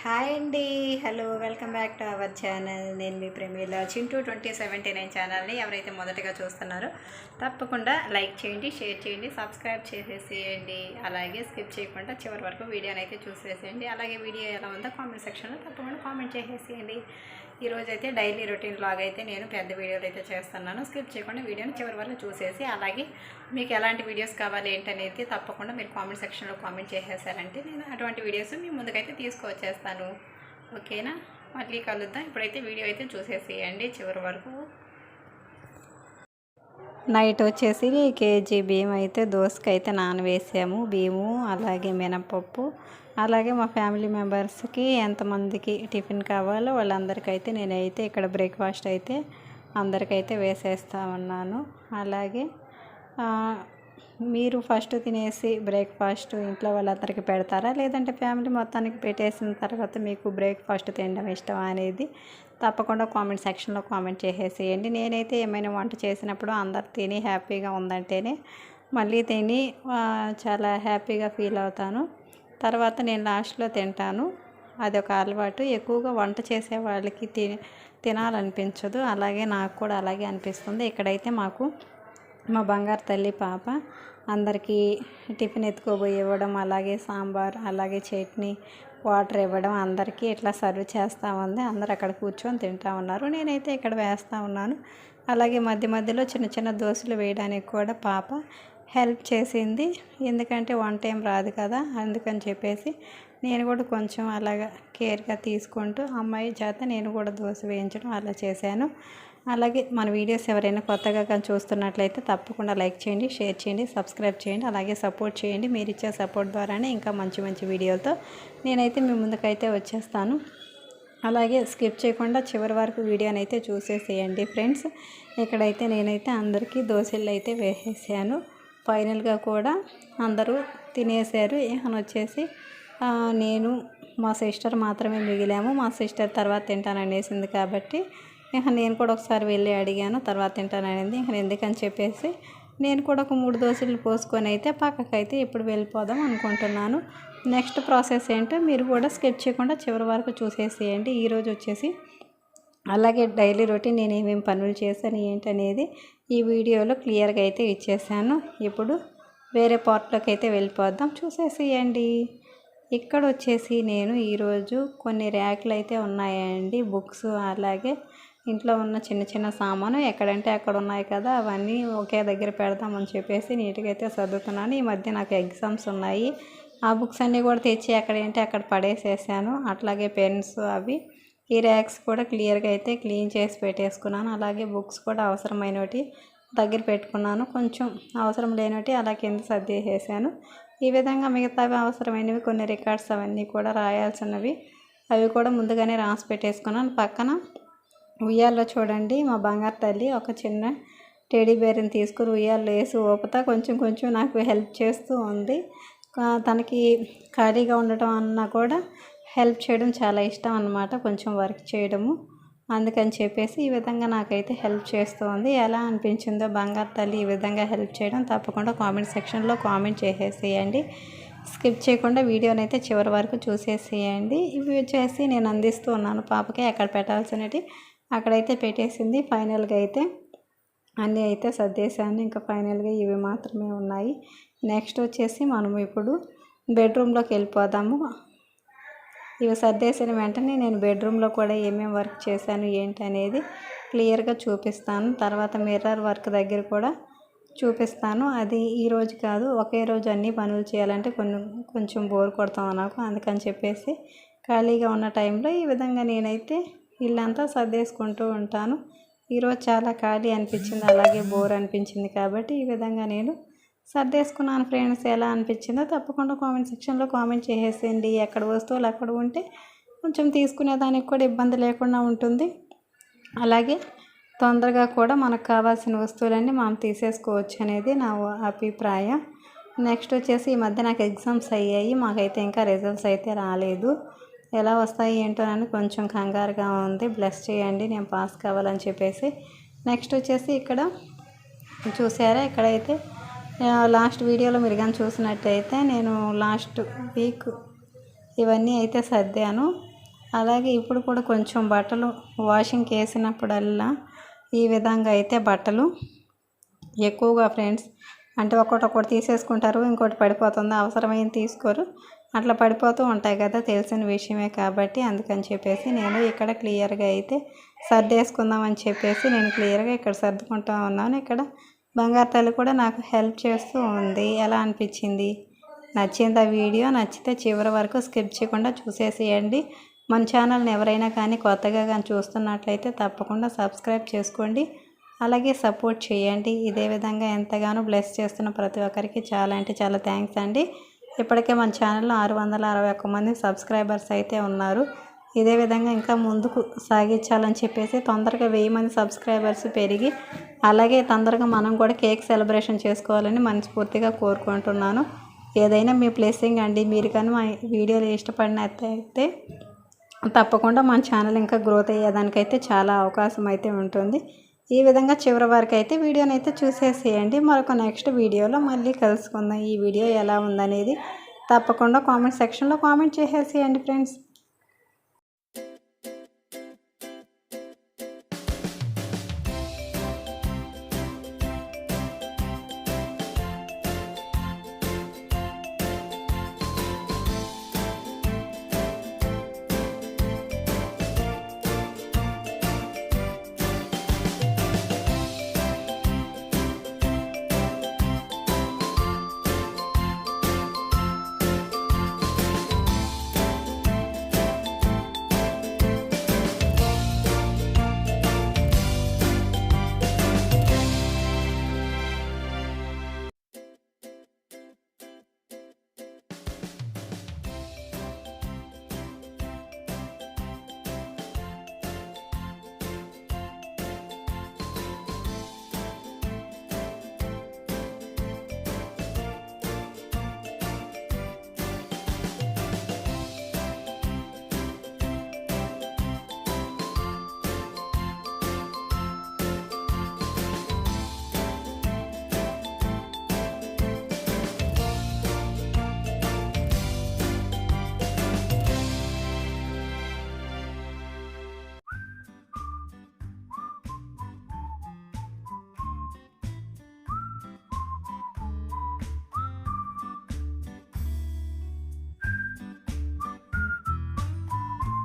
Hi అండి. Hello welcome back to our channel. నేను మీ Premila. Chintu twenty seventy nine ఛానల్ని ఎవరైతే మొదటగా చూస్తున్నారో తప్పకుండా లైక్ చేయండి షేర్ చేయండి సబ్స్క్రైబ్ చేసేసేయండి. అలాగే స్కిప్ చేయకుండా చివరి వరకు వీడియోని అయితే చూసేసేయండి. అలాగే వీడియో ఎలా ఉందో కామెంట్ సెక్షన్లో తప్పకుండా కామెంట్ చేసేసేయండి. ఈరోజు అయితే డైలీ రొటీన్ లాగ్ అయితే నేను పెద్ద వీడియోలు అయితే చేస్తున్నాను. స్కిప్ చేయకుండా వీడియోని చివరి వరకు చూసేసి అలాగే మీకు ఎలాంటి వీడియోస్ కావాలి ఏంటనేది తప్పకుండా మీరు కామెంట్ సెక్షన్లో కామెంట్ చేసేసారంటే నేను అటువంటి వీడియోస్ మీ ముందుకైతే తీసుకొచ్చేస్తాను ఓకేనా? మళ్ళీ కలుద్దాం. ఇప్పుడైతే వీడియో అయితే చూసేసేయండి చివరి వరకు. నైట్ వచ్చేసి కేజీ బియ్యం అయితే దోసకి అయితే నానవేసాము. బియ్యము అలాగే మినపప్పు అలాగే మా ఫ్యామిలీ మెంబర్స్కి ఎంతమందికి టిఫిన్ కావాలో వాళ్ళందరికైతే నేనైతే ఇక్కడ బ్రేక్ఫాస్ట్ అయితే అందరికైతే వేసేస్తా ఉన్నాను అలాగే మీరు ఫస్ట్ తినేసి బ్రేక్ఫాస్ట్ ఇంట్లో వాళ్ళందరికీ పెడతారా? లేదంటే ఫ్యామిలీ మొత్తానికి పెట్టేసిన తర్వాత మీకు బ్రేక్ఫాస్ట్ తినడం ఇష్టం అనేది తప్పకుండా కామెంట్ సెక్షన్లో కామెంట్ చేసేసేయండి. నేనైతే ఏమైనా వంట చేసినప్పుడు అందరు తిని హ్యాపీగా ఉందంటేనే మళ్ళీ తిని చాలా హ్యాపీగా ఫీల్ అవుతాను. తర్వాత నేను లాస్ట్లో తింటాను. అది ఒక అలవాటు. ఎక్కువగా వంట చేసే వాళ్ళకి తి తినాలనిపించదు. అలాగే నాకు కూడా అలాగే అనిపిస్తుంది. ఇక్కడైతే మాకు మా బంగారు తల్లి పాప అందరికీ టిఫిన్ ఎత్తుకోబోయి ఇవ్వడం అలాగే సాంబార్ అలాగే చట్నీ వాటర్ ఇవ్వడం అందరికీ ఇట్లా సర్వ్ చేస్తూ ఉంది. అందరు అక్కడ కూర్చొని తింటా ఉన్నారు. నేనైతే ఇక్కడ వేస్తూ ఉన్నాను. అలాగే మధ్య మధ్యలో చిన్న చిన్న దోశలు వేయడానికి కూడా పాప హెల్ప్ చేసింది. ఎందుకంటే వన్ టైం రాదు కదా అందుకని చెప్పేసి నేను కూడా కొంచెం అలాగా కేర్గా తీసుకుంటూ అమ్మాయి చేత నేను కూడా దోశ వేయించడం అలా చేశాను. అలాగే మన వీడియోస్ ఎవరైనా కొత్తగా కానీ చూస్తున్నట్లయితే తప్పకుండా లైక్ చేయండి షేర్ చేయండి సబ్స్క్రైబ్ చేయండి అలాగే సపోర్ట్ చేయండి. మీరు ఇచ్చే సపోర్ట్ ద్వారానే ఇంకా మంచి మంచి వీడియోలతో నేనైతే మీ ముందుకైతే వచ్చేస్తాను. అలాగే స్కిప్ చేయకుండా చివరి వరకు వీడియోని అయితే చూసేసేయండి ఫ్రెండ్స్. ఇక్కడైతే నేనైతే అందరికీ దోశలు అయితే వేసేసాను. ఫైనల్గా కూడా అందరూ తినేసారు. ఇహన వచ్చేసి నేను మా సిస్టర్ మాత్రమే మిగిలాము. మా సిస్టర్ తర్వాత తింటాననేసింది కాబట్టి ఇంకా నేను కూడా ఒకసారి వెళ్ళి అడిగాను తర్వాత తింటాననేది ఇంకా ఎందుకని చెప్పేసి నేను కూడా ఒక మూడు దోశలు పోసుకొని అయితే పక్కకైతే ఇప్పుడు వెళ్ళిపోదాం అనుకుంటున్నాను. నెక్స్ట్ ప్రాసెస్ ఏంటో మీరు కూడా స్కిప్ చేయకుండా చివరి వరకు చూసేసేయండి. ఈరోజు వచ్చేసి అలాగే డైలీ రొటీన్ నేను ఏమేమి పనులు చేశాను ఏంటనేది ఈ వీడియోలో క్లియర్గా అయితే ఇచ్చేసాను. ఇప్పుడు వేరే పార్ట్లోకి అయితే వెళ్ళిపోద్దాం చూసేసేయండి. ఇక్కడ వచ్చేసి నేను ఈరోజు కొన్ని ర్యాక్లు అయితే ఉన్నాయండి బుక్స్ అలాగే ఇంట్లో ఉన్న చిన్న చిన్న సామాను ఎక్కడంటే అక్కడ ఉన్నాయి కదా అవన్నీ ఒకే దగ్గర పెడదామని చెప్పేసి నీట్గా అయితే సర్దుతున్నాను. ఈ మధ్య నాకు ఎగ్జామ్స్ ఉన్నాయి. ఆ బుక్స్ అన్నీ కూడా తెచ్చి ఎక్కడ అక్కడ పడేసేసాను. అట్లాగే పెన్స్ అవి ఈ ర్యాక్స్ కూడా క్లియర్గా అయితే క్లీన్ చేసి పెట్టేసుకున్నాను. అలాగే బుక్స్ కూడా అవసరమైనవి దగ్గర పెట్టుకున్నాను. కొంచెం అవసరం లేనివి అలా కింద సర్దేసేసాను. ఈ విధంగా మిగతావి అవసరమైనవి కొన్ని రికార్డ్స్ అవన్నీ కూడా రాయాల్సినవి అవి కూడా ముందుగానే రాసి పెట్టేసుకున్నాను. పక్కన ఉయ్యాల్లో చూడండి మా బంగారు తల్లి ఒక చిన్న టెడీ బేర్ని తీసుకుని ఉయ్యాల్లో వేసి ఊపుతా కొంచెం కొంచెం నాకు హెల్ప్ చేస్తూ ఉంది. తనకి ఖాళీగా ఉండటం అన్నా కూడా హెల్ప్ చేయడం చాలా ఇష్టం అన్నమాట కొంచెం వర్క్ చేయడము. అందుకని చెప్పేసి ఈ విధంగా నాకైతే హెల్ప్ చేస్తూ ఉంది. ఎలా అనిపించిందో బంగారు తల్లి ఈ విధంగా హెల్ప్ చేయడం తప్పకుండా కామెంట్ సెక్షన్లో కామెంట్ చేసేసేయండి. స్కిప్ చేయకుండా వీడియోని అయితే చివరి వరకు చూసేసేయండి. ఇవి వచ్చేసి నేను అందిస్తూ ఉన్నాను. పాపకి ఎక్కడ పెట్టాల్సినవి అక్కడైతే పెట్టేసింది. ఫైనల్గా అయితే అన్నీ అయితే సర్దేశాను. ఇంకా ఫైనల్గా ఇవి మాత్రమే ఉన్నాయి. నెక్స్ట్ వచ్చేసి మనం ఇప్పుడు బెడ్రూమ్లోకి వెళ్ళిపోదాము. ఇవి సర్దేసిన వెంటనే నేను బెడ్రూమ్లో కూడా ఏమేమి వర్క్ చేశాను ఏంటి అనేది క్లియర్గా చూపిస్తాను. తర్వాత మిర్రర్ వర్క్ దగ్గర కూడా చూపిస్తాను. అది ఈరోజు కాదు ఒకే రోజు అన్ని పనులు చేయాలంటే కొన్ని కొంచెం బోర్ కొడతాం నాకు అందుకని చెప్పేసి ఖాళీగా ఉన్న టైంలో ఈ విధంగా నేనైతే ఇల్లంతా సర్దేసుకుంటూ ఉంటాను. ఈరోజు చాలా ఖాళీ అనిపించింది అలాగే బోర్ అనిపించింది కాబట్టి ఈ విధంగా నేను సర్దేసుకున్నాను ఫ్రెండ్స్. ఎలా అనిపించిందో తప్పకుండా కామెంట్ సెక్షన్లో కామెంట్ చేసేసేయండి ఎక్కడ వస్తువులు అక్కడ ఉంటే కొంచెం తీసుకునేదానికి కూడా ఇబ్బంది లేకుండా ఉంటుంది. అలాగే తొందరగా కూడా మనకు కావాల్సిన వస్తువులన్నీ మనం తీసేసుకోవచ్చు అనేది నా అభిప్రాయం. నెక్స్ట్ వచ్చేసి ఈ మధ్య నాకు ఎగ్జామ్స్ అయ్యాయి మాకైతే ఇంకా రిజల్ట్స్ అయితే రాలేదు. ఎలా వస్తాయి ఏంటో అని కొంచెం కంగారుగా ఉంది. బ్లెస్ చేయండి నేను పాస్ కావాలని చెప్పేసి. నెక్స్ట్ వచ్చేసి ఇక్కడ చూసారా? ఇక్కడైతే లాస్ట్ వీడియోలో మీరు కానీ చూసినట్టయితే నేను లాస్ట్ వీక్ ఇవన్నీ అయితే సర్దాను. అలాగే ఇప్పుడు కూడా కొంచెం బట్టలు వాషింగ్కి వేసినప్పుడల్లా ఈ విధంగా అయితే బట్టలు ఎక్కువగా ఫ్రెండ్స్ అంటే ఒకటి ఒకటి తీసేసుకుంటారు ఇంకోటి పడిపోతుంది అవసరమైంది తీసుకోరు. అట్లా పడిపోతూ ఉంటాయి కదా తెలిసిన విషయమే కాబట్టి అందుకని చెప్పేసి నేను ఇక్కడ క్లియర్గా అయితే సర్దేసుకుందామని చెప్పేసి నేను క్లియర్గా ఇక్కడ సర్దుకుంటూ ఉన్నాను. ఇక్కడ బంగారు తల్లి కూడా నాకు హెల్ప్ చేస్తూ ఉంది. ఎలా అనిపించింది? నచ్చింది ఆ వీడియో? నచ్చితే చివరి వరకు స్కిప్ చేయకుండా చూసేసేయండి. మన ఛానల్ని ఎవరైనా కానీ కొత్తగా కానీ చూస్తున్నట్లయితే తప్పకుండా సబ్స్క్రైబ్ చేసుకోండి. అలాగే సపోర్ట్ చేయండి. ఇదే విధంగా ఎంతగానో బ్లెస్ చేస్తున్న ప్రతి ఒక్కరికి చాలా అంటే చాలా థ్యాంక్స్ అండి. ఇప్పటికే మన ఛానల్లో ఆరు వందల అరవై ఒక్క మంది సబ్స్క్రైబర్స్ అయితే ఉన్నారు. ఇదే విధంగా ఇంకా ముందుకు సాగించాలని చెప్పేసి తొందరగా వెయ్యి మంది సబ్స్క్రైబర్స్ పెరిగి అలాగే తొందరగా మనం కూడా కేక్ సెలబ్రేషన్ చేసుకోవాలని మనస్ఫూర్తిగా కోరుకుంటున్నాను. ఏదైనా మీ ప్లేసింగ్ అండి. మీరు కానీ మా వీడియోలు ఇష్టపడినట్టయితే తప్పకుండా మన ఛానల్ ఇంకా గ్రోత్ అయ్యేదానికైతే చాలా అవకాశం అయితే ఉంటుంది. ఈ విధంగా చివరి వరకు అయితే వీడియోని అయితే చూసేసేయండి. మరొక నెక్స్ట్ వీడియోలో మళ్ళీ కలుసుకుందాం. ఈ వీడియో ఎలా ఉందనేది తప్పకుండా కామెంట్ సెక్షన్లో కామెంట్ చేసేసేయండి ఫ్రెండ్స్.